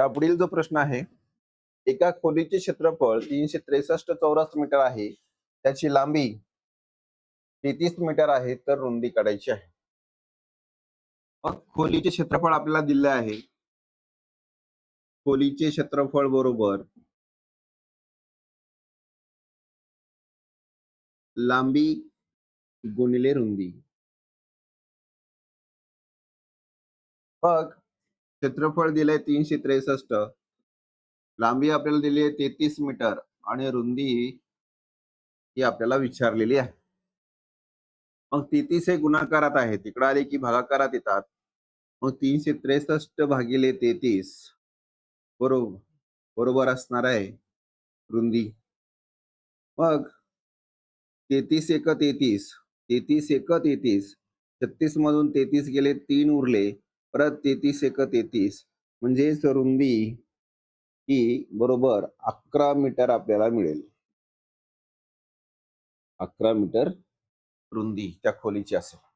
त्या पुढील जो प्रश्न आहे एका खोलीचे क्षेत्रफळ तीनशे त्रेसष्ट चौरस मीटर आहे. त्याची लांबी तेहतीस मीटर आहे तर रुंदी काढायची आहे. मग खोलीचे क्षेत्रफळ आपल्याला दिले आहे. खोलीचे क्षेत्रफळ बरोबर लांबी गुणिले रुंदी. मग क्षेत्रफळ दिलंय तीनशे त्रेसष्ट. लांबी आपल्याला दिली आहे तेहतीस मीटर आणि रुंदी ही आपल्याला विचारलेली आहे. मग तेहतीस हे गुणाकारात आहे. तिकडे आले की भागाकारात येतात. मग तीनशे त्रेसष्ट भागिले तेहतीस बरोबर बरोबर असणार आहे रुंदी. मग तेहतीस एक तेहतीस तेहतीस एक तेहतीस छत्तीस मधून तेहतीस गेले तीन उरले. परत तेहतीस एक तेहतीस म्हणजेच रुंदी ही बरोबर अकरा मीटर आपल्याला मिळेल. अकरा मीटर रुंदी त्या खोलीची असेल.